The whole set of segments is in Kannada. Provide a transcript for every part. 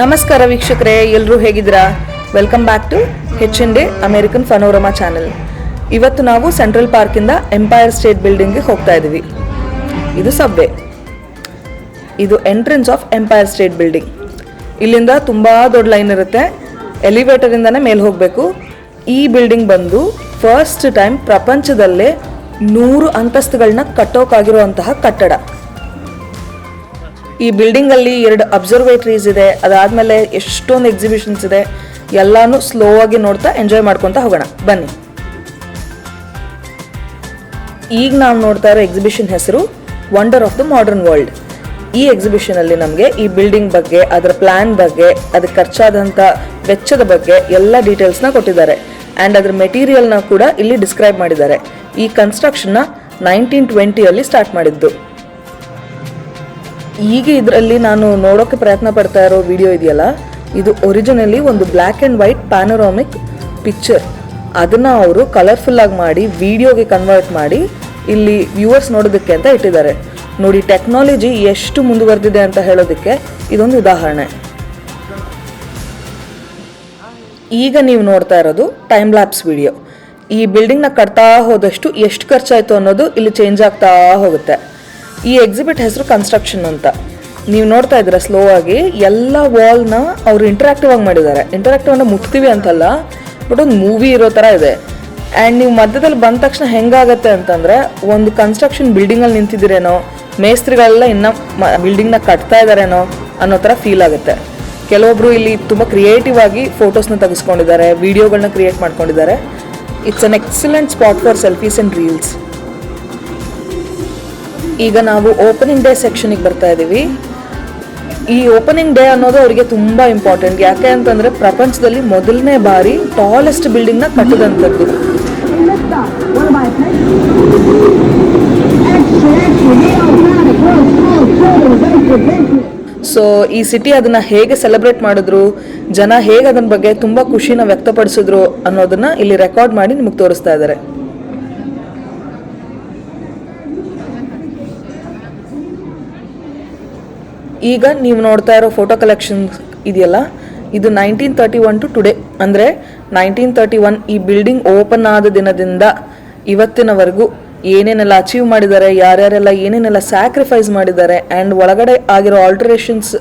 ನಮಸ್ಕಾರ ವೀಕ್ಷಕರೇ ಎಲ್ಲರೂ ಹೇಗಿದ್ದೀರಾ? Welcome back to H N D American panorama channel ಇವತ್ತು ನಾವು ಸೆಂಟ್ರಲ್ ಪಾರ್ಕಿಂದ ಎಂಪೈರ್ ಸ್ಟೇಟ್ ಬಿಲ್ಡಿಂಗ್ಗೆ ಹೋಗ್ತಾ ಇದ್ದೀವಿ. ಇದು ಸಬ್ವೆ ಇದು entrance of Empire State Building ಇಲ್ಲಿಂದ ತುಂಬ ದೊಡ್ಡ ಲೈನ್ ಇರುತ್ತೆ. ಎಲಿವೇಟರಿಂದನೇ ಮೇಲೆ ಹೋಗಬೇಕು. ಈ ಬಿಲ್ಡಿಂಗ್ ಬಂದು ಫಸ್ಟ್ ಟೈಮ್ ಪ್ರಪಂಚದಲ್ಲೇ ನೂರು ಅಂತಸ್ತುಗಳನ್ನ ಕಟ್ಟೋಕ್ಕಾಗಿರುವಂತಹ ಕಟ್ಟಡ. ಈ ಬಿಲ್ಡಿಂಗ್ ಅಲ್ಲಿ ಎರಡು ಅಬ್ಸರ್ವೇಟ್ರೀಸ್ ಇದೆ. ಅದಾದ್ಮೇಲೆ ಎಷ್ಟೊಂದು ಎಕ್ಸಿಬಿಷನ್ಸ್ ಇದೆ. ಎಲ್ಲಾನು ಸ್ಲೋ ಆಗಿ ನೋಡ್ತಾ ಎಂಜಾಯ್ ಮಾಡ್ಕೊಂತ ಹೋಗೋಣ. ಬನ್ನಿ. ಈಗ ನಾವು ನೋಡ್ತಾ ಇರೋ ಎಕ್ಸಿಬಿಷನ್ ಹೆಸರು wonder of the modern world ಈ ಎಕ್ಸಿಬಿಷನ್ ಅಲ್ಲಿ ನಮಗೆ ಈ ಬಿಲ್ಡಿಂಗ್ ಬಗ್ಗೆ, ಅದರ ಪ್ಲಾನ್ ಬಗ್ಗೆ ಅದಕ್ಕೆ ಖರ್ಚಾದಂಥ ವೆಚ್ಚದ ಬಗ್ಗೆ ಎಲ್ಲ ನ ಕೊಟ್ಟಿದ್ದಾರೆ. ಆ್ಯಂಡ್ ಅದರ ಮೆಟೀರಿಯಲ್ನ ಕೂಡ ಇಲ್ಲಿ ಡಿಸ್ಕ್ರೈಬ್ ಮಾಡಿದ್ದಾರೆ. ಈ ಕನ್ಸ್ಟ್ರಕ್ಷನ್ನ ನೈನ್ಟೀನ್ ಟ್ವೆಂಟಿಯಲ್ಲಿ ಸ್ಟಾರ್ಟ್ ಮಾಡಿದ್ದು. ಈಗ ಇದರಲ್ಲಿ ನಾನು ನೋಡೋಕೆ ಪ್ರಯತ್ನ ಪಡ್ತಾ ಇರೋ ವಿಡಿಯೋ ಇದೆಯಲ್ಲ? ಇದು ಒರಿಜಿನಲಿ ಒಂದು black and white panoramic picture ಅದನ್ನು ಅವರು ಕಲರ್ಫುಲ್ ಆಗಿ ಮಾಡಿ ವಿಡಿಯೋಗೆ ಕನ್ವರ್ಟ್ ಮಾಡಿ ಇಲ್ಲಿ ವ್ಯೂವರ್ಸ್ ನೋಡೋದಕ್ಕೆ ಅಂತ ಇಟ್ಟಿದ್ದಾರೆ. ನೋಡಿ ಟೆಕ್ನಾಲಜಿ ಎಷ್ಟು ಮುಂದುವರೆದಿದೆ ಅಂತ ಹೇಳೋದಕ್ಕೆ ಇದೊಂದು ಉದಾಹರಣೆ. ಈಗ ನೀವು ನೋಡ್ತಾ ಇರೋದು ಟೈಮ್ ಲ್ಯಾಪ್ಸ್ ವಿಡಿಯೋ ಈ ಬಿಲ್ಡಿಂಗ್ನ ಕಟ್ತಾ ಹೋದಷ್ಟು ಎಷ್ಟು ಖರ್ಚಾಯಿತು ಅನ್ನೋದು ಇಲ್ಲಿ ಚೇಂಜ್ ಆಗ್ತಾ ಹೋಗುತ್ತೆ. ಈ ಎಕ್ಸಿಬಿಟ್ ಹೆಸರು ಕನ್ಸ್ಟ್ರಕ್ಷನ್ ಅಂತ. ನೀವು ನೋಡ್ತಾ ಇದ್ದೀರಾ ಸ್ಲೋ ಆಗಿ, ಎಲ್ಲ ವಾಲ್ನ ಅವರು ಇಂಟರಾಕ್ಟಿವ್ ಆಗಿ ಮಾಡಿದ್ದಾರೆ. ಇಂಟರಾಕ್ಟಿವ್ ಅಂದ್ರೆ ಮುಟ್ತೀವಿ ಅಂತಲ್ಲ ಬಟ್ ಒಂದು ಮೂವಿ ಇರೋ ಥರ ಇದೆ. ಆ್ಯಂಡ್ ನೀವು ಮಧ್ಯದಲ್ಲಿ ಬಂದ ತಕ್ಷಣ ಹೆಂಗಾಗತ್ತೆ ಅಂತಂದರೆ, ಒಂದು ಕನ್ಸ್ಟ್ರಕ್ಷನ್ ಬಿಲ್ಡಿಂಗಲ್ಲಿ ನಿಂತಿದ್ದೀರೇನೋ, ಮೇಸ್ತ್ರಿಗಳೆಲ್ಲ ಇನ್ನೂ ಬಿಲ್ಡಿಂಗ್ನ ಕಟ್ತಾ ಇದ್ದಾರೇನೋ ಅನ್ನೋ ಥರ ಫೀಲ್ ಆಗುತ್ತೆ. ಕೆಲವೊಬ್ರು ಇಲ್ಲಿ ತುಂಬ ಕ್ರಿಯೇಟಿವ್ ಆಗಿ ಫೋಟೋಸ್ನ ತೆಗೆಸ್ಕೊಂಡಿದ್ದಾರೆ ವಿಡಿಯೋಗಳನ್ನ ಕ್ರಿಯೇಟ್ ಮಾಡ್ಕೊಂಡಿದ್ದಾರೆ. It's an excellent spot for selfies and reels ಈಗ ನಾವು ಓಪನಿಂಗ್ ಡೇ ಸೆಕ್ಷನಿಗೆ ಬರ್ತಾ ಇದ್ದೀವಿ ಈ ಓಪನಿಂಗ್ ಡೇ ಅನ್ನೋದು ಅವರಿಗೆ ತುಂಬ ಇಂಪಾರ್ಟೆಂಟ್ ಯಾಕೆ ಅಂತಂದರೆ ಪ್ರಪಂಚದಲ್ಲಿ ಮೊದಲನೇ ಬಾರಿ ಟಾಲೆಸ್ಟ್ ಬಿಲ್ಡಿಂಗ್ನ ಕಟ್ಟಿದಂಥದ್ದು. ಸೊ ಈ ಸಿಟಿ ಅದನ್ನ ಹೇಗೆ ಸೆಲೆಬ್ರೇಟ್ ಮಾಡಿದ್ರು, ಜನ ಹೇಗೆ ಅದನ್ನ ಬಗ್ಗೆ ತುಂಬ ಖುಷಿನ ವ್ಯಕ್ತಪಡಿಸಿದ್ರು ಅನ್ನೋದನ್ನ ಇಲ್ಲಿ ರೆಕಾರ್ಡ್ ಮಾಡಿ ನಿಮಗೆ ತೋರಿಸ್ತಾ ಇದ್ದಾರೆ. ಈಗ ನೀವು ನೋಡ್ತಾ ಇರೋ ಫೋಟೋ ಕಲೆಕ್ಷನ್ ಇದೆಯಲ್ಲ? ಇದು nineteen thirty one to today ಅಂದರೆ ನೈನ್ಟೀನ್ ತರ್ಟಿ ಒನ್ ಈ ಬಿಲ್ಡಿಂಗ್ ಓಪನ್ ಆದ ದಿನದಿಂದ ಇವತ್ತಿನವರೆಗೂ ಏನೇನೆಲ್ಲ ಅಚೀವ್ ಮಾಡಿದ್ದಾರೆ, ಯಾರ್ಯಾರೆಲ್ಲ ಏನೇನೆಲ್ಲ ಸ್ಯಾಕ್ರಿಫೈಸ್ ಮಾಡಿದ್ದಾರೆ ಆ್ಯಂಡ್ ಒಳಗಡೆ ಆಗಿರೋ ಆಲ್ಟ್ರೇಷನ್ಸ್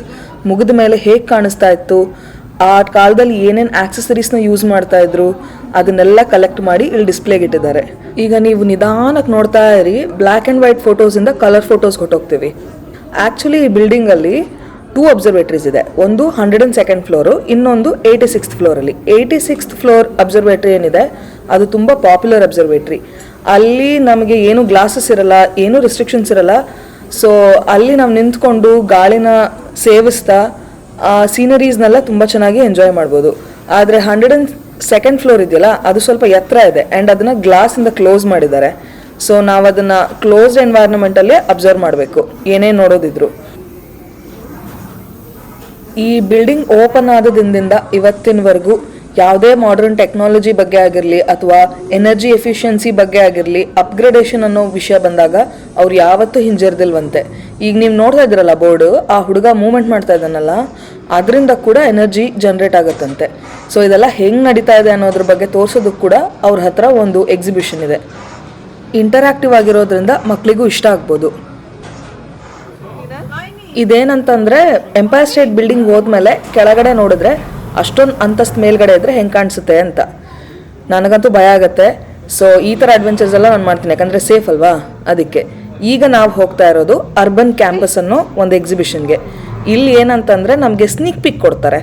ಮುಗಿದ ಮೇಲೆ ಹೇಗೆ ಕಾಣಿಸ್ತಾ ಇತ್ತು, ಆ ಕಾಲದಲ್ಲಿ ಏನೇನು ಆಕ್ಸೆಸರೀಸ್ನ ಯೂಸ್ ಮಾಡ್ತಾ ಇದ್ರು, ಅದನ್ನೆಲ್ಲ ಕಲೆಕ್ಟ್ ಮಾಡಿ ಇಲ್ಲಿ ಡಿಸ್ಪ್ಲೇಗೆ ಇಟ್ಟಿದ್ದಾರೆ. ಈಗ ನೀವು ನಿಧಾನಕ್ಕೆ ನೋಡ್ತಾ ಇರಿ ಬ್ಲ್ಯಾಕ್ ಆ್ಯಂಡ್ ವೈಟ್ ಫೋಟೋಸಿಂದ ಕಲರ್ ಫೋಟೋಸ್ ಹೊಟ್ಟೋಗ್ತೀವಿ ಆ್ಯಕ್ಚುಲಿ ಈ ಬಿಲ್ಡಿಂಗಲ್ಲಿ ಟೂ ಅಬ್ಸರ್ವೇಟ್ರೀಸ್ ಇದೆ. ಒಂದು ಹಂಡ್ರೆಡ್ ಅಂಡ್ ಸೆಕೆಂಡ್ ಫ್ಲೋರು ಇನ್ನೊಂದು ಏಯ್ಟಿ ಸಿಕ್ಸ್ತ್ ಫ್ಲೋರಲ್ಲಿ ಏಯ್ಟಿ ಸಿಕ್ಸ್ತ್ ಫ್ಲೋರ್ ಅಬ್ಸರ್ವೇಟ್ರಿ ಏನಿದೆ? ಅದು ತುಂಬ ಪಾಪ್ಯುಲರ್ ಅಬ್ಸರ್ವೇಟ್ರಿ ಅಲ್ಲಿ ನಮಗೆ ಏನು ಗ್ಲಾಸಸ್ ಇರಲ್ಲ, ಏನು ರೆಸ್ಟ್ರಿಕ್ಷನ್ಸ್ ಇರಲ್ಲ. ಸೊ ಅಲ್ಲಿ ನಾವು ನಿಂತ್ಕೊಂಡು ಗಾಳಿನ ಸೇವಿಸ್ತಾ, ಆ ಸೀನರೀಸ್ನೆಲ್ಲ ತುಂಬ ಚೆನ್ನಾಗಿ ಎಂಜಾಯ್ ಮಾಡ್ಬೋದು. ಆದರೆ ಹಂಡ್ರೆಡ್ ಅಂಡ್ ಸೆಕೆಂಡ್ ಫ್ಲೋರ್ ಇದೆಯಲ್ಲ, ಅದು ಸ್ವಲ್ಪ ಎತ್ತರ ಇದೆ. ಆ್ಯಂಡ್ ಅದನ್ನು ಗ್ಲಾಸಿಂದ ಕ್ಲೋಸ್ ಮಾಡಿದ್ದಾರೆ. ಸೊ ನಾವು ಅದನ್ನು ಕ್ಲೋಸ್ಡ್ ಎನ್ವೈರ್ನ್ಮೆಂಟಲ್ಲೇ ಅಬ್ಸರ್ವ್ ಮಾಡಬೇಕು. ಏನೇ ನೋಡೋದಿದ್ರು. ಈ ಬಿಲ್ಡಿಂಗ್ ಓಪನ್ ಆದ ದಿನದಿಂದ ಇವತ್ತಿನವರೆಗೂ ಯಾವುದೇ ಮಾಡರ್ನ್ ಟೆಕ್ನಾಲಜಿ ಬಗ್ಗೆ ಆಗಿರಲಿ ಅಥವಾ ಎನರ್ಜಿ ಎಫಿಷಿಯನ್ಸಿ ಬಗ್ಗೆ ಆಗಿರಲಿ ಅಪ್ಗ್ರೇಡೇಷನ್ ಅನ್ನೋ ವಿಷಯ ಬಂದಾಗ ಅವ್ರು ಯಾವತ್ತೂ ಹಿಂಜರಿದಿಲ್ವಂತೆ. ಈಗ ನೀವು ನೋಡ್ತಾ ಇದ್ರಲ್ಲ ಬೋರ್ಡ್, ಆ ಹುಡುಗ ಮೂವ್ಮೆಂಟ್ ಮಾಡ್ತಾ ಇದ್ದಾನಲ್ಲ, ಅದರಿಂದ ಕೂಡ ಎನರ್ಜಿ ಜನ್ರೇಟ್ ಆಗುತ್ತಂತೆ. ಸೊ ಇದೆಲ್ಲ ಹೆಂಗೆ ನಡೀತಾ ಇದೆ ಅನ್ನೋದ್ರ ಬಗ್ಗೆ ತೋರಿಸೋದಕ್ಕೆ ಕೂಡ ಅವ್ರ ಹತ್ರ ಒಂದು ಎಕ್ಸಿಬಿಷನ್ ಇದೆ. ಇಂಟರಾಕ್ಟಿವ್ ಆಗಿರೋದ್ರಿಂದ ಮಕ್ಕಳಿಗೂ ಇಷ್ಟ ಆಗ್ಬೋದು. ಇದೇನಂತಂದ್ರೆ ಎಂಪೈರ್ ಸ್ಟೇಟ್ ಬಿಲ್ಡಿಂಗ್ ಹೋದ್ಮೇಲೆ ಕೆಳಗಡೆ ನೋಡಿದ್ರೆ ಅಷ್ಟೊಂದು ಅಂತಸ್ತು ಮೇಲ್ಗಡೆ ಇದ್ರೆ ಹೆಂಗೆ ಕಾಣಿಸುತ್ತೆ ಅಂತ. ನನಗಂತೂ ಭಯ ಆಗತ್ತೆ. ಸೊ ಈ ಥರ ಅಡ್ವೆಂಚರ್ಸ್ ಎಲ್ಲ ನಾನು ಮಾಡ್ತೀನಿ, ಯಾಕಂದರೆ ಸೇಫ್ ಅಲ್ವಾ? ಅದಕ್ಕೆ. ಈಗ ನಾವು ಹೋಗ್ತಾ ಇರೋದು ಅರ್ಬನ್ ಕ್ಯಾಂಪಸ್ ಅನ್ನೋ ಒಂದು ಎಕ್ಸಿಬಿಷನ್ಗೆ ಇಲ್ಲಿ ಏನಂತಂದರೆ ನಮಗೆ ಸ್ನೀಕ್ ಪಿಕ್ ಕೊಡ್ತಾರೆ.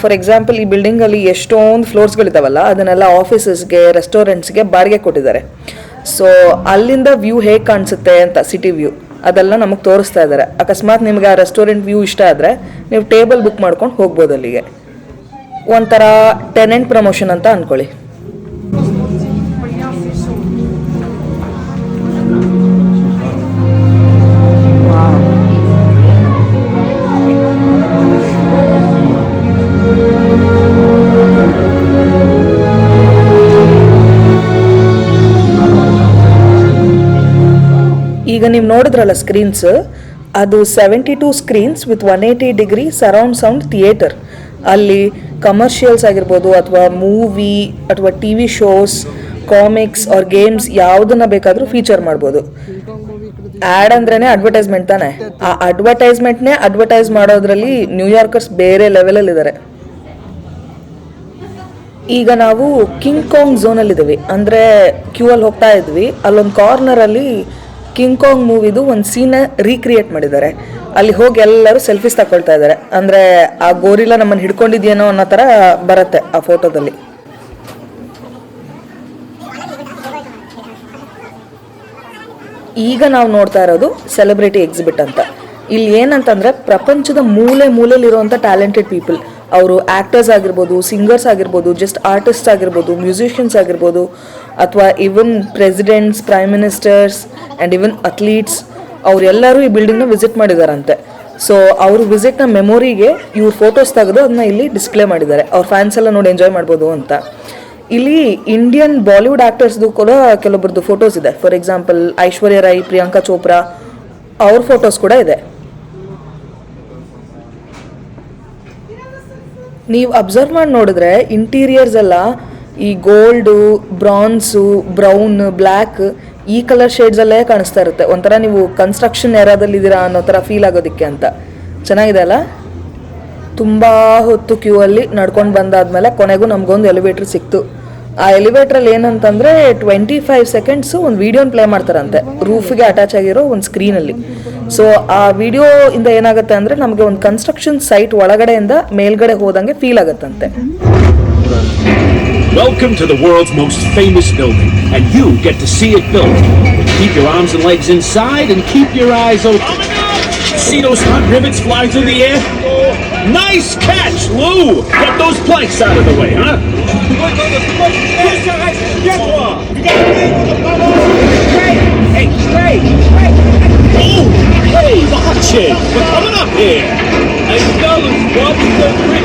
ಫಾರ್ ಎಕ್ಸಾಂಪಲ್ ಈ ಬಿಲ್ಡಿಂಗಲ್ಲಿ ಎಷ್ಟೊಂದು ಫ್ಲೋರ್ಸ್ಗಳಿದಾವಲ್ಲ ಅದನ್ನೆಲ್ಲ ಆಫೀಸಸ್ಗೆ ರೆಸ್ಟೋರೆಂಟ್ಸ್ಗೆ ಬಾಡಿಗೆ ಕೊಟ್ಟಿದ್ದಾರೆ. ಸೊ ಅಲ್ಲಿಂದ ವ್ಯೂ ಹೇಗೆ ಕಾಣಿಸುತ್ತೆ ಅಂತ ಸಿಟಿ ವ್ಯೂ ಅದೆಲ್ಲ ನಮಗೆ ತೋರಿಸ್ತಾ ಇದ್ದಾರೆ ಅಕಸ್ಮಾತ್ ನಿಮಗೆ ಆ ರೆಸ್ಟೋರೆಂಟ್ ವ್ಯೂ ಇಷ್ಟ ಆದರೆ, ನೀವು ಟೇಬಲ್ ಬುಕ್ ಮಾಡ್ಕೊಂಡು ಹೋಗ್ಬೋದು ಅಲ್ಲಿಗೆ. ಒಂಥರ ಟೆನೆಂಟ್ ಪ್ರಮೋಷನ್ ಅಂತ ಅಂದ್ಕೊಳ್ಳಿ ಈಗ ನೀವು ನೋಡಿದ್ರಲ್ಲ ಸ್ಕ್ರೀನ್ಸ್ ಅದು seventy two screens with one eighty degree surround sound theatre ಅಲ್ಲಿ ಕಮರ್ಷಿಯಲ್ಸ್ ಆಗಿರ್ಬೋದು ಅಥವಾ ಮೂವಿ ಅಥವಾ T V shows comics or games ಯಾವುದನ್ನ ಬೇಕಾದರೂ ಫೀಚರ್ ಮಾಡ್ಬೋದು. ಆ್ಯಡ್ ಅಂದ್ರೇ ಅಡ್ವರ್ಟೈಸ್ಮೆಂಟ್ ತಾನೆ. ಆ ಅಡ್ವರ್ಟೈಸ್ಮೆಂಟ್ನೇ ಅಡ್ವರ್ಟೈಸ್ ಮಾಡೋದ್ರಲ್ಲಿ ನ್ಯೂಯಾರ್ಕರ್ಸ್ ಬೇರೆ ಲೆವೆಲಲ್ಲಿ ಇದ್ದಾರೆ ಈಗ ನಾವು ಕಿಂಗ್ ಕಾಂಗ್ ಝೋನಲ್ಲಿ ಇದ್ದೀವಿ. ಅಂದರೆ ಕ್ಯೂ ಅಲ್ಲಿ ಹೋಗ್ತಾ ಇದ್ವಿ. ಅಲ್ಲೊಂದು ಕಾರ್ನರಲ್ಲಿ ಕಿಂಗ್ ಕಾಂಗ್ ಮೂವಿದು ಒಂದು ಸೀನ ರೀಕ್ರಿಯೇಟ್ ಮಾಡಿದ್ದಾರೆ. ಅಲ್ಲಿ ಹೋಗಿ ಎಲ್ಲರೂ ಸೆಲ್ಫೀಸ್ ತಗೊಳ್ತಾ ಇದ್ದಾರೆ. ಅಂದರೆ ಆ ಗೋರಿಲ್ಲ ನಮ್ಮನ್ನು ಹಿಡ್ಕೊಂಡಿದ್ಯೇನೋ ಅನ್ನೋ ಥರ ಬರುತ್ತೆ ಆ ಫೋಟೋದಲ್ಲಿ ಈಗ ನಾವು ನೋಡ್ತಾ ಇರೋದು ಸೆಲೆಬ್ರಿಟಿ ಎಕ್ಸಿಬಿಟ್ ಅಂತ. ಇಲ್ಲಿ ಏನಂತಂದ್ರೆ ಪ್ರಪಂಚದ ಮೂಲೆ ಮೂಲೆಯಲ್ಲಿರುವಂಥ ಟ್ಯಾಲೆಂಟೆಡ್ ಪೀಪಲ್ ಅವರು ಆಕ್ಟರ್ಸ್ ಆಗಿರ್ಬೋದು ಸಿಂಗರ್ಸ್ ಆಗಿರ್ಬೋದು ಜಸ್ಟ್ ಆರ್ಟಿಸ್ಟ್ ಆಗಿರ್ಬೋದು ಮ್ಯೂಸಿಷಿಯನ್ಸ್ ಆಗಿರ್ಬೋದು ಅಥವಾ even presidents prime ministers and even athletes ಅವರೆಲ್ಲರೂ ಈ ಬಿಲ್ಡಿಂಗ್ನ ವಿಸಿಟ್ ಮಾಡಿದಾರಂತೆ. ಸೊ ಅವ್ರ ವಿಸಿಟ್ನ ಮೆಮೊರಿಗೆ ಇವ್ರ ಫೋಟೋಸ್ ತೆಗೆದು ಅದನ್ನ ಇಲ್ಲಿ ಡಿಸ್ಪ್ಲೇ ಮಾಡಿದ್ದಾರೆ. ಅವ್ರ ಫ್ಯಾನ್ಸ್ ಎಲ್ಲ ನೋಡಿ ಎಂಜಾಯ್ ಮಾಡ್ಬೋದು ಅಂತ. ಇಲ್ಲಿ ಇಂಡಿಯನ್ ಬಾಲಿವುಡ್ ಆ್ಯಕ್ಟರ್ಸ್ದು ಕೂಡ ಕೆಲವೊಬ್ಬರದ್ದು ಫೋಟೋಸ್ ಇದೆ. ಫಾರ್ ಎಕ್ಸಾಂಪಲ್ ಐಶ್ವರ್ಯ ರೈ ಪ್ರಿಯಾಂಕಾ ಚೋಪ್ರಾ ಅವ್ರ ಫೋಟೋಸ್ ಕೂಡ ಇದೆ. ನೀವು ಅಬ್ಸರ್ವ್ ಮಾಡಿ ನೋಡಿದ್ರೆ ಇಂಟೀರಿಯರ್ಸ್ ಎಲ್ಲ ಈ ಗೋಲ್ಡು, ಬ್ರಾನ್ಸು, ಬ್ರೌನ್, ಬ್ಲ್ಯಾಕ್ ಈ ಕಲರ್ ಶೇಡ್ಸಲ್ಲೇ ಕಾಣಿಸ್ತಾ ಇರುತ್ತೆ. ಒಂಥರ ನೀವು ಕನ್ಸ್ಟ್ರಕ್ಷನ್ ಏರಾದಲ್ಲಿದ್ದೀರಾ ಅನ್ನೋ ಥರ ಫೀಲ್ ಆಗೋದಕ್ಕೆ ಅಂತ. ಚೆನ್ನಾಗಿದೆ ಅಲ್ಲ? ತುಂಬ ಹೊತ್ತು ಕ್ಯೂ ಅಲ್ಲಿ ನಡ್ಕೊಂಡು ಬಂದಾದ್ಮೇಲೆ ಕೊನೆಗೂ ನಮಗೊಂದು ಎಲಿವೇಟರ್ ಸಿಕ್ತು. ಆ ಎಲಿವೇಟ್ರಲ್ಲಿ ಏನಂತಂದ್ರೆ ಟ್ವೆಂಟಿ ಫೈವ್ ಸೆಕೆಂಡ್ಸ್ ಒಂದು ವಿಡಿಯೋನ ಪ್ಲೇ ಮಾಡ್ತಾರಂತೆ. ರೂಫ್ಗೆ ಅಟ್ಯಾಚ್ ಆಗಿರೋ ಒಂದು ಸ್ಕ್ರೀನಲ್ಲಿ. ಸೊ ಆ ವಿಡಿಯೋ ಇಂದ ಏನಾಗುತ್ತೆ ಅಂದ್ರೆ ನಮಗೆ ಒಂದು ಕನ್ಸ್ಟ್ರಕ್ಷನ್ ಸೈಟ್ ಒಳಗಡೆಯಿಂದ ಮೇಲ್ಗಡೆ ಹೋದಂಗೆ ಫೀಲ್ ಆಗುತ್ತಂತೆ. Welcome to the world's most famous building, and you get to see it built. Keep your arms and legs inside and keep your eyes open. See those hot rivets fly through the air? Nice catch, Lou! Get those planks out of the way, huh? Hey, hey, hey! Oh, hey, watch it! We're coming up here! And fellas, watch the bricks!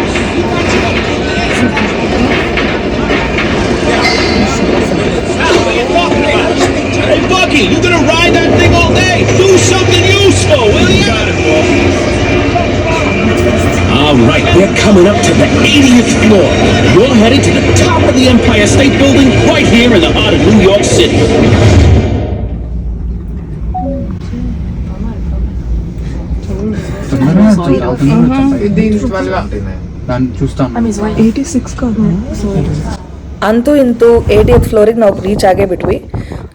You're gonna ride that thing all day. Do something useful, will you? Got it, all right, we're coming up to the 80th floor. You're headed to the top of the Empire State Building right here in the heart of New York City. ಅಂತೂ ಇಂತೂ ಏಟಿಯತ್ ಫ್ಲೋರಿಗೆ ನಾವು ರೀಚ್ ಆಗೇ ಬಿಟ್ವಿ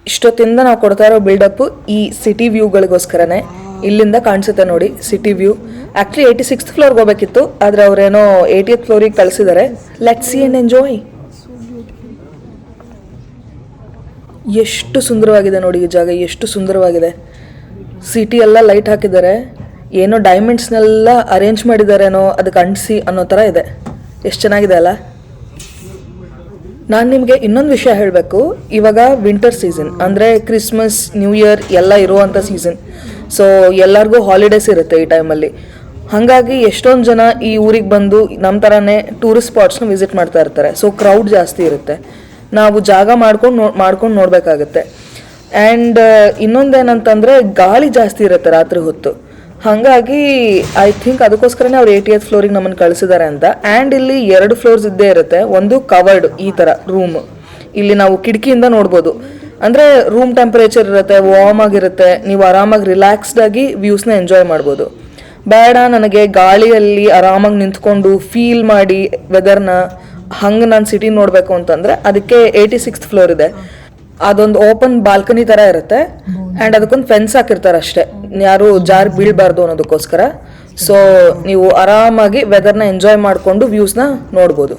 ಇಷ್ಟೊತ್ತಿಂದ ನಾವು ಕೊಡ್ತಾ ಇರೋ ಬಿಲ್ಡಪ್ ಈ ಸಿಟಿ ವ್ಯೂಗಳಿಗೋಸ್ಕರನೇ ಇಲ್ಲಿಂದ ಕಾಣಿಸುತ್ತೆ ನೋಡಿ city view actually eighty sixth ಫ್ಲೋರ್ಗೆ ಹೋಗ್ಬೇಕಿತ್ತು, ಆದರೆ ಅವರೇನೋ ಏಯ್ಟಿಯತ್ ಫ್ಲೋರಿಗೆ ಕಳಿಸಿದ್ದಾರೆ ಲೆಟ್ ಸಿ ಅಂಡ್ ಎಂಜಾಯ್ ಎಷ್ಟು ಸುಂದರವಾಗಿದೆ ನೋಡಿ ಈ ಜಾಗ, ಎಷ್ಟು ಸುಂದರವಾಗಿದೆ. ಸಿಟಿ ಎಲ್ಲ ಲೈಟ್ ಹಾಕಿದ್ದಾರೆ. ಏನೋ ಡೈಮಂಡ್ಸ್ನೆಲ್ಲ ಅರೇಂಜ್ ಮಾಡಿದಾರೇನೋ ಅದಕ್ಕೆ ಅಂಟಿಸಿ ಅನ್ನೋ ಥರ ಇದೆ. ಎಷ್ಟು ಚೆನ್ನಾಗಿದೆ ಅಲ್ಲ? ನಾನು ನಿಮಗೆ ಇನ್ನೊಂದು ವಿಷಯ ಹೇಳಬೇಕು. ಇವಾಗ ವಿಂಟರ್ ಸೀಸನ್ ಅಂದರೆ ಕ್ರಿಸ್ಮಸ್ ನ್ಯೂ ಇಯರ್ ಎಲ್ಲ ಇರುವಂಥ ಸೀಸನ್ ಸೊ ಎಲ್ಲರಿಗೂ ಹಾಲಿಡೇಸ್ ಇರುತ್ತೆ ಈ ಟೈಮಲ್ಲಿ ಹಾಗಾಗಿ ಎಷ್ಟೊಂದು ಜನ ಈ ಊರಿಗೆ ಬಂದು ನಮ್ಮ ಥರನೇ ಟೂರಿಸ್ಟ್ ಸ್ಪಾಟ್ಸ್ನ ವಿಸಿಟ್ ಮಾಡ್ತಾ ಇರ್ತಾರೆ. ಸೊ ಕ್ರೌಡ್ ಜಾಸ್ತಿ ಇರುತ್ತೆ. ನಾವು ಜಾಗ ಮಾಡ್ಕೊಂಡು ನೋ, ಮಾಡ್ಕೊಂಡು ನೋಡಬೇಕಾಗತ್ತೆ. ಆ್ಯಂಡ್ ಇನ್ನೊಂದೇನಂತಂದರೆ ಗಾಳಿ ಜಾಸ್ತಿ ಇರುತ್ತೆ ರಾತ್ರಿ ಹೊತ್ತು. ಹಾಗಾಗಿ ಐ ಥಿಂಕ್ ಅದಕ್ಕೋಸ್ಕರನೇ ಅವ್ರು ಏಟಿ ಎತ್ ಫ್ಲೋರಿಗೆ ನಮ್ಮನ್ನು ಕಳಿಸಿದ್ದಾರೆ ಅಂತ. ಆ್ಯಂಡ್ ಇಲ್ಲಿ ಎರಡು ಫ್ಲೋರ್ಸ್ ಇದ್ದೇ ಇರುತ್ತೆ. ಒಂದು ಕವರ್ಡ್ ಈ ಥರ ರೂಮ್ ಇಲ್ಲಿ ನಾವು ಕಿಟಕಿಯಿಂದ ನೋಡ್ಬೋದು. ಅಂದರೆ ರೂಮ್ ಟೆಂಪರೇಚರ್ ಇರುತ್ತೆ ವಾರ್ಮ್ ಆಗಿರುತ್ತೆ. ನೀವು ಆರಾಮಾಗಿ ರಿಲ್ಯಾಕ್ಸ್ಡ್ ಆಗಿ ವ್ಯೂಸ್ನ ಎಂಜಾಯ್ ಮಾಡ್ಬೋದು. ಬೇಡ ನನಗೆ ಗಾಳಿಯಲ್ಲಿ ಆರಾಮಾಗಿ ನಿಂತ್ಕೊಂಡು ಫೀಲ್ ಮಾಡಿ ವೆದರ್ನ ಹಂಗೆ ನಾನು ಸಿಟಿ ನೋಡಬೇಕು ಅಂತಂದರೆ ಅದಕ್ಕೆ ಏಯ್ಟಿ ಸಿಕ್ಸ್ತ್ ಫ್ಲೋರ್ ಇದೆ. ಅದೊಂದು ಓಪನ್ ಬಾಲ್ಕನಿ ತರ ಇರುತ್ತೆ. ಅಂಡ್ ಅದಕ್ಕೊಂದು ಫೆನ್ಸ್ ಹಾಕಿರ್ತಾರೆ ಅಷ್ಟೇ. ಯಾರು ಜಾರ್ ಬೀಳ್ಬಾರ್ದು ಅನ್ನೋದಕ್ಕೋಸ್ಕರ. ಸೊ ನೀವು ಆರಾಮಾಗಿ ವೆದರ್ನ ಎಂಜಾಯ್ ಮಾಡಿಕೊಂಡು ವ್ಯೂಸ್ನ ನೋಡ್ಬೋದು.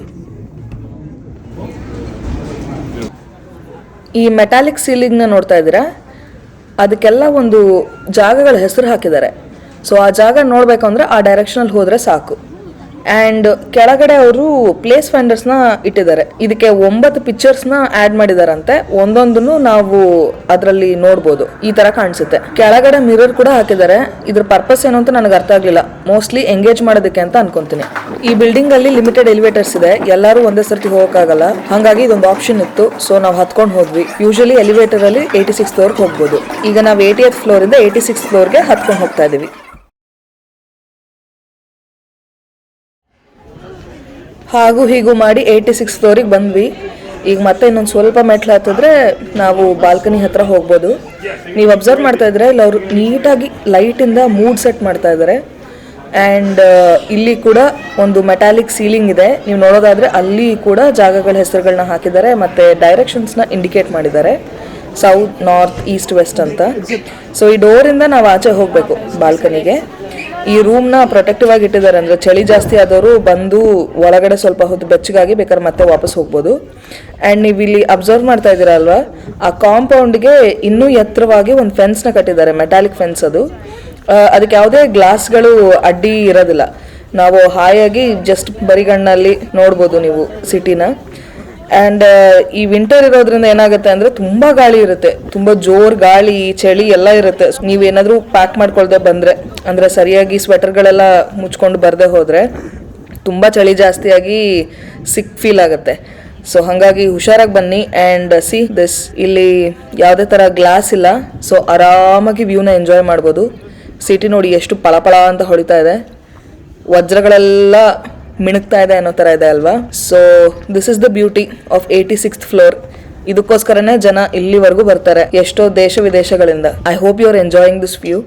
ಈ ಮೆಟಾಲಿಕ್ ಸೀಲಿಂಗ್ನ ನೋಡ್ತಾ ಇದ್ದೀರಾ? ಅದಕ್ಕೆಲ್ಲ ಒಂದು ಜಾಗಗಳ ಹೆಸರು ಹಾಕಿದ್ದಾರೆ. ಸೊ ಆ ಜಾಗ ನೋಡ್ಬೇಕಂದ್ರೆ ಆ ಡೈರೆಕ್ಷನಲ್ಲಿ ಹೋದರೆ ಸಾಕು. ಆ್ಯಂಡ್ ಕೆಳಗಡೆ ಅವರು ಪ್ಲೇಸ್ ಫೈಂಡರ್ಸ್ನ ಇಟ್ಟಿದ್ದಾರೆ. ಇದಕ್ಕೆ ಒಂಬತ್ತು ಪಿಕ್ಚರ್ಸ್ನ ಆಡ್ ಮಾಡಿದಾರಂತೆ. ಒಂದೊಂದನ್ನು ನಾವು ಅದರಲ್ಲಿ ನೋಡಬಹುದು ಈ ತರ ಕಾಣಿಸುತ್ತೆ. ಕೆಳಗಡೆ ಮಿರರ್ ಕೂಡ ಹಾಕಿದ್ದಾರೆ. ಇದ್ರ ಪರ್ಪಸ್ ಏನು ಅಂತ ನನಗೆ ಅರ್ಥ ಆಗಲಿಲ್ಲ. ಮೋಸ್ಟ್ಲಿ ಎಂಗೇಜ್ ಮಾಡೋದಕ್ಕೆ ಅಂತ ಅನ್ಕೊಂತೀನಿ. ಈ ಬಿಲ್ಡಿಂಗ್ ಅಲ್ಲಿ ಲಿಮಿಟೆಡ್ ಎಲಿವೇಟರ್ಸ್ ಇದೆ. ಎಲ್ಲರೂ ಒಂದೇ ಸರ್ತಿ ಹೋಗೋಕ್ಕಾಗಲ್ಲ. ಹಾಗಾಗಿ ಇದೊಂದು ಆಪ್ಷನ್ ಇತ್ತು. ಸೊ ನಾವು ಹತ್ಕೊಂಡು ಹೋದ್ವಿ. ಯೂಶಲಿ ಎಲಿವೇಟರ್ ಅಲ್ಲಿ ಏಯ್ಟಿ ಸಿಕ್ಸ್ ಫ್ಲೋರ್ಗೆ ಹೋಗ್ಬೋದು. ಈಗ ನಾವು ಏಯ್ಟಿ ಫ್ಲೋರ್ ಇಂದ ಏಯ್ಟಿ ಸಿಕ್ಸ್ ಫ್ಲೋರ್ಗೆ ಹತ್ಕೊಂಡು ಹೋಗ್ತಾ ಇದೀವಿ. ಹಾಗೂ ಹೀಗೂ ಮಾಡಿ ಏಯ್ಟಿ ಸಿಕ್ಸ್ ಫ್ಲೋರಿಗೆ ಬಂದ್ವಿ. ಈಗ ಮತ್ತೆ ಇನ್ನೊಂದು ಸ್ವಲ್ಪ ಮೆಟ್ಲು ಹತ್ತಿದ್ರೆ ನಾವು ಬಾಲ್ಕನಿ ಹತ್ರ ಹೋಗ್ಬೋದು. ನೀವು ಅಬ್ಸರ್ವ್ ಮಾಡ್ತಾ ಇದ್ರೆ ಇಲ್ಲಿ ಅವರು ನೀಟಾಗಿ ಲೈಟಿಂದ ಮೂಡ್ ಸೆಟ್ ಮಾಡ್ತಾ ಇದ್ದಾರೆ ಆ್ಯಂಡ್ ಇಲ್ಲಿ ಕೂಡ ಒಂದು ಮೆಟಾಲಿಕ್ ಸೀಲಿಂಗ್ ಇದೆ. ನೀವು ನೋಡೋದಾದರೆ ಅಲ್ಲಿ ಕೂಡ ಜಾಗಗಳ ಹೆಸರುಗಳನ್ನ ಹಾಕಿದ್ದಾರೆ, ಮತ್ತು ಡೈರೆಕ್ಷನ್ಸ್ನ ಇಂಡಿಕೇಟ್ ಮಾಡಿದ್ದಾರೆ. ಸೌತ್ ನಾರ್ತ್ ಈಸ್ಟ್ ವೆಸ್ಟ್ ಅಂತ. ಸೊ ಈ ಡೋರಿಂದ ನಾವು ಆಚೆ ಹೋಗಬೇಕು ಬಾಲ್ಕನಿಗೆ. ಈ ರೂಮ್ನ ಪ್ರೊಟೆಕ್ಟಿವ್ ಆಗಿ ಇಟ್ಟಿದ್ದಾರೆ ಅಂದರೆ ಚಳಿ ಜಾಸ್ತಿ ಆದವರು ಬಂದು ಒಳಗಡೆ ಸ್ವಲ್ಪ ಹೊತ್ತು ಬೆಚ್ಚಗಾಗಿ ಬೇಕಾದ್ರೆ ಮತ್ತೆ ವಾಪಸ್ ಹೋಗ್ಬೋದು. ಆ್ಯಂಡ್ ನೀವು ಇಲ್ಲಿ ಅಬ್ಸರ್ವ್ ಮಾಡ್ತಾ ಇದ್ದೀರಾ ಅಲ್ವಾ? ಆ ಕಾಂಪೌಂಡ್ಗೆ ಇನ್ನೂ ಎತ್ತರವಾಗಿ ಒಂದು ಫೆನ್ಸ್ನ ಕಟ್ಟಿದ್ದಾರೆ ಮೆಟಾಲಿಕ್ ಫೆನ್ಸ್ ಅದು. ಅದಕ್ಕೆ ಯಾವುದೇ ಗ್ಲಾಸ್ಗಳು ಅಡ್ಡಿ ಇರೋದಿಲ್ಲ. ನಾವು ಹಾಯಾಗಿ ಜಸ್ಟ್ ಬರಿಗಣ್ಣಲ್ಲಿ ನೋಡ್ಬೋದು ನೀವು ಸಿಟಿನ ಆ್ಯಂಡ್ ಈ ವಿಂಟರ್ ಇರೋದ್ರಿಂದ ಏನಾಗುತ್ತೆ ಅಂದರೆ ತುಂಬ ಗಾಳಿ ಇರುತ್ತೆ. ತುಂಬ ಜೋರ್ ಗಾಳಿ, ಚಳಿ ಎಲ್ಲ ಇರುತ್ತೆ. ನೀವೇನಾದರೂ ಪ್ಯಾಕ್ ಮಾಡ್ಕೊಳ್ದೆ ಬಂದರೆ, ಅಂದರೆ ಸರಿಯಾಗಿ ಸ್ವೆಟರ್ಗಳೆಲ್ಲ ಮುಚ್ಕೊಂಡು ಬರದೆ ಹೋದರೆ ತುಂಬ ಚಳಿ ಜಾಸ್ತಿಯಾಗಿ ಸಿಕ್ ಫೀಲ್ ಆಗುತ್ತೆ. ಸೊ ಹಾಗಾಗಿ ಹುಷಾರಾಗಿ ಬನ್ನಿ. ಆ್ಯಂಡ್ ಸಿ ದಿಸ್ ಇಲ್ಲಿ ಯಾವುದೇ ಥರ ಗ್ಲಾಸ್ ಇಲ್ಲ. ಸೊ ಆರಾಮಾಗಿ ವ್ಯೂನ ಎಂಜಾಯ್ ಮಾಡ್ಬೋದು. ಸಿಟಿ ನೋಡಿ ಎಷ್ಟು ಪಳಪಳ ಅಂತ ಹೊಡಿತಾ ಇದೆ. ವಜ್ರಗಳೆಲ್ಲ ಮಿಣುಕ್ತಾ ಇದೆ ಅನ್ನೋ ಥರ ಇದೆ ಅಲ್ವಾ? So this is the beauty of eighty sixth floor ಇದಕ್ಕೋಸ್ಕರನೇ ಜನ ಇಲ್ಲಿವರೆಗೂ ಬರ್ತಾರೆ, ಎಷ್ಟೋ ದೇಶ ವಿದೇಶಗಳಿಂದ. I hope you are enjoying this view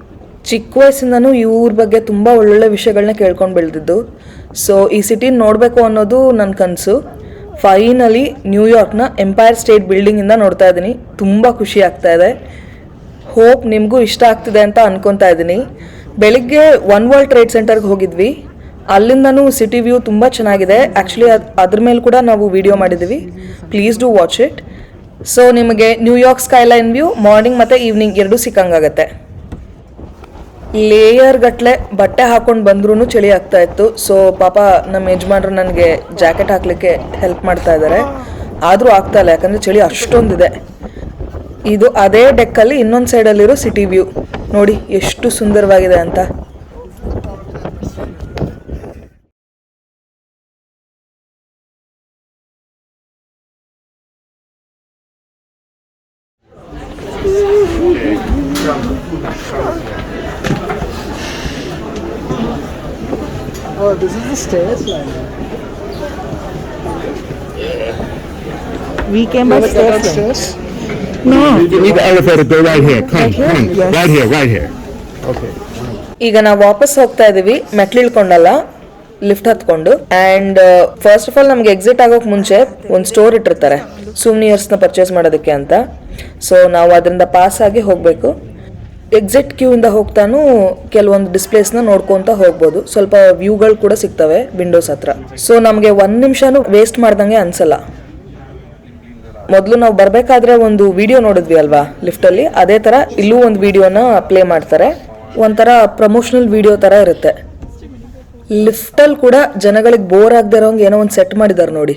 ಚಿಕ್ಕ ವಯಸ್ಸಿಂದನೂ ಇವ್ರ ಬಗ್ಗೆ ತುಂಬ ಒಳ್ಳೊಳ್ಳೆ ವಿಷಯಗಳನ್ನ ಕೇಳ್ಕೊಂಡು ಬೆಳೆದಿದ್ದು. ಸೊ ಈ ಸಿಟಿ ನೋಡಬೇಕು ಅನ್ನೋದು ನನ್ನ ಕನಸು. ಫೈನಲಿ ನ್ಯೂಯಾರ್ಕ್ನ ಎಂಪೈರ್ ಸ್ಟೇಟ್ ಬಿಲ್ಡಿಂಗಿಂದ ನೋಡ್ತಾ ಇದ್ದೀನಿ ತುಂಬ ಖುಷಿ ಆಗ್ತಾ ಇದೆ. ಹೋಪ್ ನಿಮಗೂ ಇಷ್ಟ ಆಗ್ತಿದೆ ಅಂತ ಅನ್ಕೊತಾ ಇದ್ದೀನಿ ಬೆಳಿಗ್ಗೆ ಒನ್ ವರ್ಲ್ಡ್ ಟ್ರೇಡ್ ಸೆಂಟರ್ಗೆ ಹೋಗಿದ್ವಿ. ಅಲ್ಲಿಂದನೂ ಸಿಟಿ ವ್ಯೂ ತುಂಬ ಚೆನ್ನಾಗಿದೆ. ಆ್ಯಕ್ಚುಲಿ ಅದು ಅದ್ರ ಮೇಲೆ ಕೂಡ ನಾವು ವಿಡಿಯೋ ಮಾಡಿದ್ದೀವಿ please do watch it so ನಿಮಗೆ New York skyline view morning ಮತ್ತು ಈವ್ನಿಂಗ್ ಎರಡೂ ಸಿಕ್ಕಂಗಾಗತ್ತೆ. ಲೇಯರ್ ಗಟ್ಟಲೆ ಬಟ್ಟೆ ಹಾಕೊಂಡು ಬಂದ್ರೂ ಚಳಿ ಆಗ್ತಾ ಇತ್ತು. ಸೊ ಪಾಪ ನಮ್ಮ ಯಜಮಾನ್ರು ನನಗೆ ಜಾಕೆಟ್ ಹಾಕ್ಲಿಕ್ಕೆ ಹೆಲ್ಪ್ ಮಾಡ್ತಾ ಇದ್ದಾರೆ ಆದರೂ ಆಗ್ತಾ ಇಲ್ಲ, ಯಾಕಂದರೆ ಚಳಿ ಅಷ್ಟೊಂದಿದೆ. ಇದು ಅದೇ ಡೆಕ್ಕಲ್ಲಿ ಇನ್ನೊಂದು ಸೈಡಲ್ಲಿರೋ ಸಿಟಿ ವ್ಯೂ ನೋಡಿ, ಎಷ್ಟು ಸುಂದರವಾಗಿದೆ ಅಂತ. Stairs. We came by stairs. No. You need the elevator, go right here. Come, come. Right here, right here. ಈಗ ನಾವು ವಾಪಸ್ ಹೋಗ್ತಾ ಇದೀವಿ ಮೆಟ್ಲಿಳ್ಕೊಂಡಲ್ಲ ಲಿಫ್ಟ್ ಹತ್ಕೊಂಡು ಅಂಡ್ ಫಸ್ಟ್ ಆಫ್ ಆಲ್ ನಮ್ಗೆ ಎಕ್ಸಿಟ್ ಆಗೋಕೆ ಮುಂಚೆ ಒಂದು ಸ್ಟೋರ್ ಇಟ್ಟಿರ್ತಾರೆ ಸೂವ್ನಿಯರ್ಸ್ನ ಪರ್ಚೇಸ್ ಮಾಡೋದಕ್ಕೆ ಅಂತ ಸೊ ನಾವು ಅದರಿಂದ ಪಾಸ್ ಆಗಿ ಹೋಗಬೇಕು ಎಕ್ಸಿಟ್ ಕ್ಯೂ ಇಂದ ಹೋಗ್ತಾನು ಕೆಲವೊಂದು ಡಿಸ್ಪ್ಲೇಸ್ನ ನೋಡ್ಕೊಂತ ಹೋಗ್ಬೋದು. ಸ್ವಲ್ಪ ವ್ಯೂಗಳು ಕೂಡ ಸಿಗ್ತವೆ ವಿಂಡೋಸ್ ಹತ್ರ. ಸೊ ನಮಗೆ ಒಂದು ನಿಮಿಷನೂ ವೇಸ್ಟ್ ಮಾಡ್ದಂಗೆ ಅನ್ಸಲ್ಲ. ಮೊದಲು ನಾವು ಬರಬೇಕಾದ್ರೆ ಒಂದು ವಿಡಿಯೋ ನೋಡಿದ್ವಿ ಅಲ್ವಾ ಲಿಫ್ಟಲ್ಲಿ ಅದೇ ಥರ ಇಲ್ಲೂ ಒಂದು ವಿಡಿಯೋನ ಪ್ಲೇ ಮಾಡ್ತಾರೆ. ಒಂಥರ ಪ್ರಮೋಷನಲ್ ವಿಡಿಯೋ ಥರ ಇರುತ್ತೆ. ಲಿಫ್ಟಲ್ಲಿ ಕೂಡ ಜನಗಳಿಗೆ ಬೋರ್ ಆಗದೆ ಇರೋಂಗೆ ಏನೋ ಒಂದು ಸೆಟ್ ಮಾಡಿದ್ದಾರೆ ನೋಡಿ.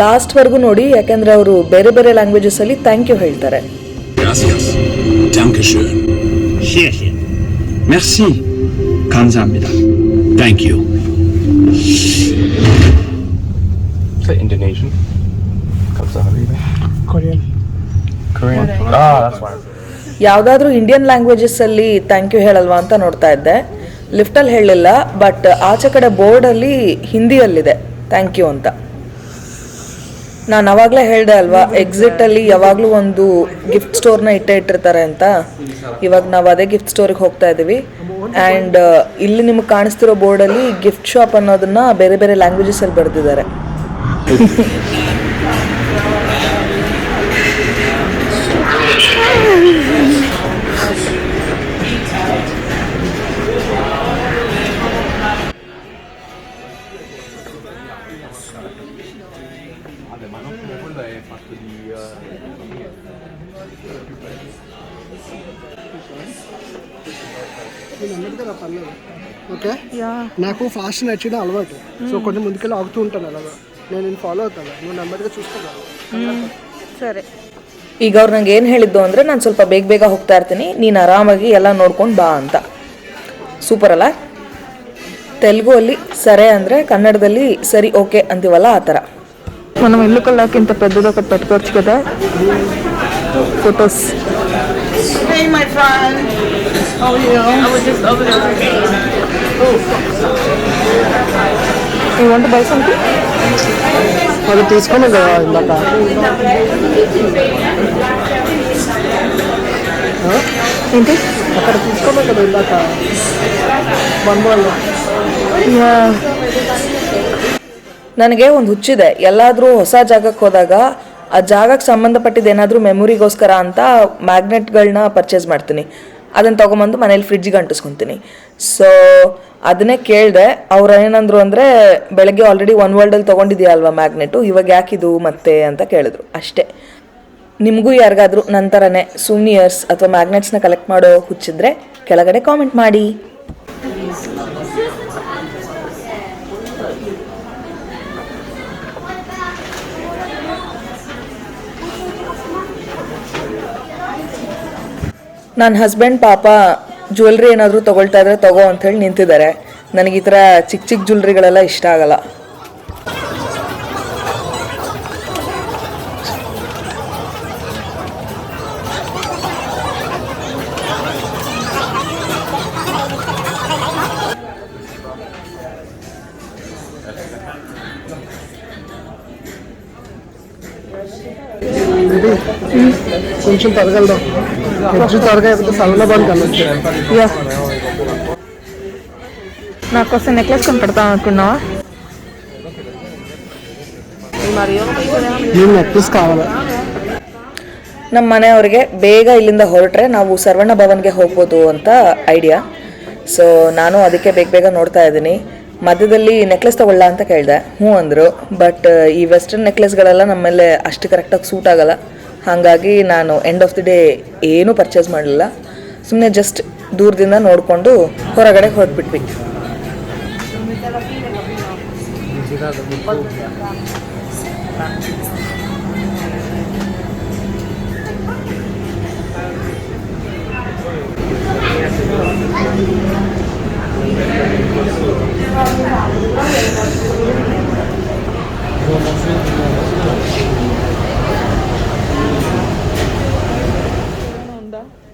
ಲಾಸ್ಟ್ವರೆಗೂ ನೋಡಿ ಯಾಕೆಂದರೆ ಅವರು ಬೇರೆ ಬೇರೆ ಲ್ಯಾಂಗ್ವೇಜಸಲ್ಲಿ ಥ್ಯಾಂಕ್ ಯು ಹೇಳ್ತಾರೆ. ಥ್ಯಾಂಕ್ ಯು ಯಾವುದಾದ್ರೂ ಇಂಡಿಯನ್ ಲ್ಯಾಂಗ್ವೇಜಸ್ ಅಲ್ಲಿ ಥ್ಯಾಂಕ್ ಯು ಹೇಳಲ್ವಾ ಅಂತ ನೋಡ್ತಾ ಇದ್ದೆ. ಲಿಫ್ಟ್ ಅಲ್ಲಿ ಹೇಳಲಿಲ್ಲ ಬಟ್ ಆಚೆ ಕಡೆ ಬೋರ್ಡಲ್ಲಿ ಹಿಂದಿಯಲ್ಲಿದೆ. ಥ್ಯಾಂಕ್ ಯು ಅಂತ. ನಾನು ಅವಾಗಲೇ ಹೇಳಿದೆ ಅಲ್ವಾ ಎಕ್ಸಿಟಲ್ಲಿ ಯಾವಾಗಲೂ ಒಂದು ಗಿಫ್ಟ್ ಸ್ಟೋರ್ನ ಇಟ್ಟೇ ಇಟ್ಟಿರ್ತಾರೆ ಅಂತ. ಇವಾಗ ನಾವು ಅದೇ ಗಿಫ್ಟ್ ಸ್ಟೋರಿಗೆ ಹೋಗ್ತಾ ಇದ್ದೀವಿ ಆ್ಯಂಡ್ ಇಲ್ಲಿ ನಿಮಗೆ ಕಾಣಿಸ್ತಿರೋ ಬೋರ್ಡಲ್ಲಿ ಗಿಫ್ಟ್ ಶಾಪ್ ಅನ್ನೋದನ್ನ ಬೇರೆ ಬೇರೆ ಲ್ಯಾಂಗ್ವೇಜಸಲ್ಲಿ ಬರೆದಿದ್ದಾರೆ. ఓకే నాకు ఫాస్ట్ నచ్చడం అలవాటు సో కొంచెం ముందుకెళ్ళి ఆగుతూ ఉంటాను అలా నేను ఫాలో అవుతాను నువ్వు నెమ్మదిగా చూసుకుంటాను సరే ಈಗ ಅವ್ರು ನಂಗೆ ಏನು ಹೇಳಿದ್ದು ಅಂದರೆ ನಾನು ಸ್ವಲ್ಪ ಬೇಗ ಬೇಗ ಹೋಗ್ತಾ ಇರ್ತೀನಿ. ನೀನು ಆರಾಮಾಗಿ ಎಲ್ಲ ನೋಡ್ಕೊಂಡು ಬಾ ಅಂತ. ಸೂಪರ್ ಅಲ್ಲ? ತೆಲುಗು ಅಲ್ಲಿ ಸರಿ ಅಂದರೆ ಕನ್ನಡದಲ್ಲಿ ಸರಿ ಓಕೆ ಅಂತೀವಲ್ಲ ಆ ಥರ. ನಮ್ಮ ಇಲ್ಲು ಕಲ್ಲಕ್ಕಿಂತ ಪೆದ್ದದ cut photos You want to buy something? అది తీసుకున్నాను కదా ఇందాక ఏంటి అక్కడ తీసుకున్నాను కదా ఇందాక వన్ బాల్ ನನಗೆ ಒಂದು ಹುಚ್ಚಿದೆ ಎಲ್ಲಾದರೂ ಹೊಸ ಜಾಗಕ್ಕೆ ಹೋದಾಗ ಆ ಜಾಗಕ್ಕೆ ಸಂಬಂಧಪಟ್ಟಿದ್ದು ಏನಾದರೂ ಮೆಮೊರಿಗೋಸ್ಕರ ಅಂತ ಮ್ಯಾಗ್ನೆಟ್ಗಳನ್ನ ಪರ್ಚೇಸ್ ಮಾಡ್ತೀನಿ ಅದನ್ನು ತೊಗೊಂಬಂದು ಮನೇಲಿ ಫ್ರಿಡ್ಜಿಗೆ ಅಂಟಿಸ್ಕೊತೀನಿ. ಸೊ ಅದನ್ನೇ ಕೇಳಿದೆ, ಅವ್ರು ಏನಂದ್ರು ಅಂದರೆ, ಬೆಳಗ್ಗೆ ಆಲ್ರೆಡಿ ಒನ್ ವರ್ಲ್ಡಲ್ಲಿ ತೊಗೊಂಡಿದೆಯಾ ಅಲ್ವಾ ಮ್ಯಾಗ್ನೆಟು ಇವಾಗ ಯಾಕಿದು ಮತ್ತೆ ಅಂತ ಕೇಳಿದ್ರು. ಅಷ್ಟೇ. ನಿಮಗೂ ಯಾರಿಗಾದರೂ ನನ್ನ ಥರನೇ ಸೂನಿಯರ್ಸ್ ಅಥವಾ ಮ್ಯಾಗ್ನೆಟ್ಸ್ನ ಕಲೆಕ್ಟ್ ಮಾಡೋ ಹುಚ್ಚಿದ್ರೆ, ಕೆಳಗಡೆ ಕಾಮೆಂಟ್ ಮಾಡಿ. ನನ್ನ ಹಸ್ಬೆಂಡ್ ಪಾಪ ಜ್ಯುವೆಲ್ರಿ ಏನಾದರೂ ತೊಗೊಳ್ತಾ ಇದ್ರೆ ತಗೋ ಅಂತ ಹೇಳಿ ನಿಂತಿದ್ದಾರೆ ನನಗೆ ಈ ಥರ ಚಿಕ್ಕ ಚಿಕ್ಕ ಜ್ಯುವೆಲ್ರಿಗಳೆಲ್ಲ ಇಷ್ಟ ಆಗಲ್ಲ కొంచెం త్వరగా వెళ్దాం కొంచెం త్వరగా అయిపోతే సల్లబాన్ కలవచ్చు యా నాకోసం నెక్లెస్ కొని పెడతాం అనుకున్నావా నేను నెక్లెస్ కావాలా ನಮ್ಮ ಮನೆಯವ್ರಿಗೆ ಬೇಗ ಇಲ್ಲಿಂದ ಹೊರಟ್ರೆ ನಾವು ಸರ್ವಣ್ಣ ಭವನ್ಗೆ ಹೋಗ್ಬೋದು ಅಂತ ಐಡಿಯಾ ಸೊ ನಾನು ಅದಕ್ಕೆ ಬೇಗ ಬೇಗ ನೋಡ್ತಾ ಇದ್ದೀನಿ ಮಧ್ಯದಲ್ಲಿ ನೆಕ್ಲೆಸ್ ತಗೊಳ್ಳ ಅಂತ ಕೇಳಿದೆ ಹ್ಞೂ ಅಂದರು ಬಟ್ ಈ ವೆಸ್ಟರ್ನ್ ನೆಕ್ಲೆಸ್ಗಳೆಲ್ಲ ನಮ್ಮ ಮೇಲೆ ಅಷ್ಟು ಕರೆಕ್ಟಾಗಿ ಸೂಟ್ ಆಗಲ್ಲ ಹಾಗಾಗಿ ನಾನು ಎಂಡ್ ಆಫ್ ದಿ ಡೇ ಏನೂ ಪರ್ಚೇಸ್ ಮಾಡಲಿಲ್ಲ. ಸುಮ್ಮನೆ ಜಸ್ಟ್ ದೂರದಿಂದ ನೋಡಿಕೊಂಡು ಹೊರಗಡೆ ಹೊರಟ್ಬಿಟ್ವಿ.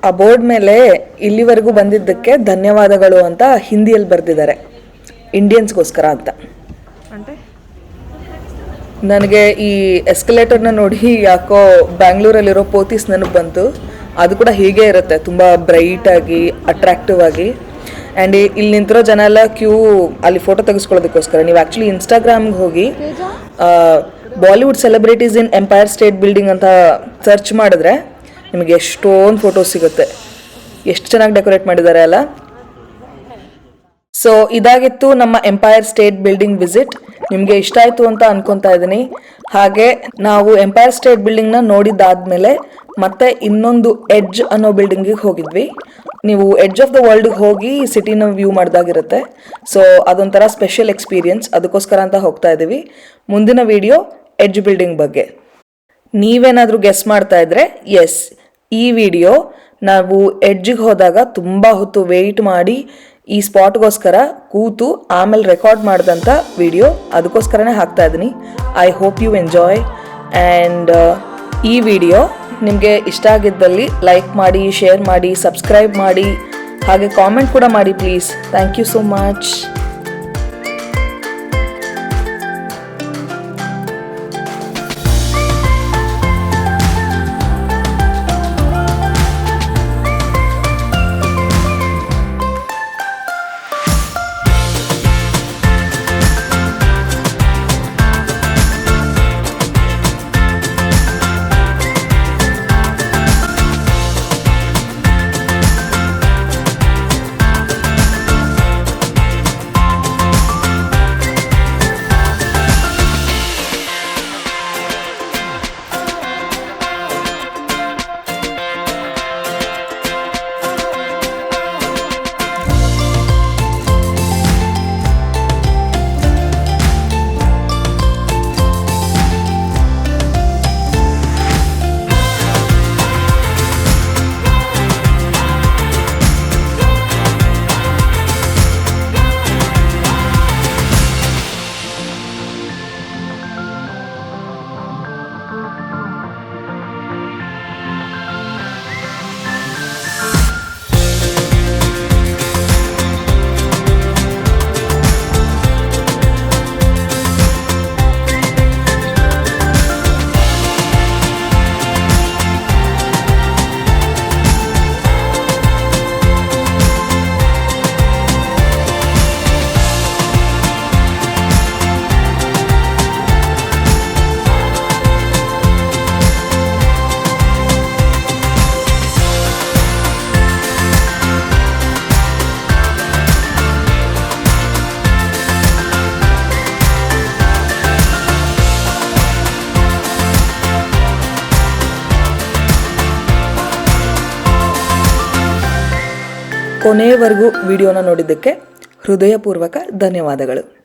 ಆ ಬೋರ್ಡ್ ಮೇಲೆ ಇಲ್ಲಿವರೆಗೂ ಬಂದಿದ್ದಕ್ಕೆ ಧನ್ಯವಾದಗಳು ಅಂತ ಹಿಂದಿಯಲ್ಲಿ ಬರೆದಿದ್ದಾರೆ. ಇಂಡಿಯನ್ಸ್ಗೋಸ್ಕರ ಅಂತ. ನನಗೆ ಈ ಎಸ್ಕಲೇಟರ್ನ ನೋಡಿ ಯಾಕೋ ಬ್ಯಾಂಗ್ಳೂರಲ್ಲಿರೋ ಪೋತಿಸ್ ನೆನಪು ಬಂತು. ಅದು ಕೂಡ ಹೀಗೆ ಇರುತ್ತೆ ತುಂಬ ಬ್ರೈಟಾಗಿ ಅಟ್ರಾಕ್ಟಿವ್ ಆಗಿ. ಆ್ಯಂಡ್ ಇಲ್ಲಿ ನಿಂತಿರೋ ಜನ ಎಲ್ಲ ಕ್ಯೂ ಅಲ್ಲಿ ಫೋಟೋ ತೆಗೆಸ್ಕೊಳ್ಳೋದಕ್ಕೋಸ್ಕರ ನೀವು ಆ್ಯಕ್ಚುಲಿ ಇನ್ಸ್ಟಾಗ್ರಾಮ್ಗೆ ಹೋಗಿ Bollywood celebrities in Empire State Building ಅಂತ ಸರ್ಚ್ ಮಾಡಿದ್ರೆ ನಿಮಗೆ ಎಷ್ಟೊಂದು ಫೋಟೋಸ್ ಸಿಗುತ್ತೆ. ಎಷ್ಟು ಚೆನ್ನಾಗಿ ಡೆಕೋರೇಟ್ ಮಾಡಿದ್ದಾರೆ ಅಲ್ಲ? ಸೊ ಇದಾಗಿತ್ತು ನಮ್ಮ ಎಂಪೈರ್ ಸ್ಟೇಟ್ ಬಿಲ್ಡಿಂಗ್ ವಿಸಿಟ್ ನಿಮಗೆ ಇಷ್ಟ ಆಯಿತು ಅಂತ ಅನ್ಕೊತಾ ಇದ್ದೀನಿ. ಹಾಗೆ ನಾವು ಎಂಪೈರ್ ಸ್ಟೇಟ್ ಬಿಲ್ಡಿಂಗ್ನ ನೋಡಿದ್ದಾದ್ಮೇಲೆ ಮತ್ತೆ ಇನ್ನೊಂದು ಎಡ್ಜ್ ಅನ್ನೋ ಬಿಲ್ಡಿಂಗಿಗೆ ಹೋಗಿದ್ವಿ. ನೀವು ಎಡ್ಜ್ ಆಫ್ ದ ವರ್ಲ್ಡ್ಗೆ ಹೋಗಿ ಸಿಟಿನ ವ್ಯೂ ಮಾಡಿದಾಗಿರುತ್ತೆ. ಸೊ ಅದೊಂಥರ ಸ್ಪೆಷಲ್ ಎಕ್ಸ್ಪೀರಿಯನ್ಸ್ ಅದಕ್ಕೋಸ್ಕರ ಅಂತ ಹೋಗ್ತಾ ಇದ್ದೀವಿ. ಮುಂದಿನ ವಿಡಿಯೋ ಎಡ್ಜ್ ಬಿಲ್ಡಿಂಗ್ ಬಗ್ಗೆ. ನೀವೇನಾದರೂ ಗೆಸ್ ಮಾಡ್ತಾ ಇದ್ರೆ ಎಸ್ ಈ ವಿಡಿಯೋ ನಾವು ಎಡ್ಜಿಗೆ ಹೋದಾಗ ತುಂಬ ಹೊತ್ತು ವೆಯ್ಟ್ ಮಾಡಿ ಈ ಸ್ಪಾಟ್ಗೋಸ್ಕರ ಕೂತು ಆಮೇಲೆ ರೆಕಾರ್ಡ್ ಮಾಡಿದಂಥ ವಿಡಿಯೋ ಅದಕ್ಕೋಸ್ಕರನೇ ಹಾಕ್ತಾ ಇದ್ದೀನಿ. I hope you enjoy and ಈ ವಿಡಿಯೋ ನಿಮಗೆ ಇಷ್ಟ ಆಗಿದ್ದಲ್ಲಿ ಲೈಕ್ ಮಾಡಿ ಶೇರ್ ಮಾಡಿ ಸಬ್ಸ್ಕ್ರೈಬ್ ಮಾಡಿ, ಹಾಗೆ ಕಾಮೆಂಟ್ ಕೂಡ ಮಾಡಿ please thank you so much ಕೊನೆಯವರೆಗೂ ವಿಡಿಯೋನ ನೋಡಿದ್ದಕ್ಕೆ ಹೃದಯಪೂರ್ವಕ ಧನ್ಯವಾದಗಳು.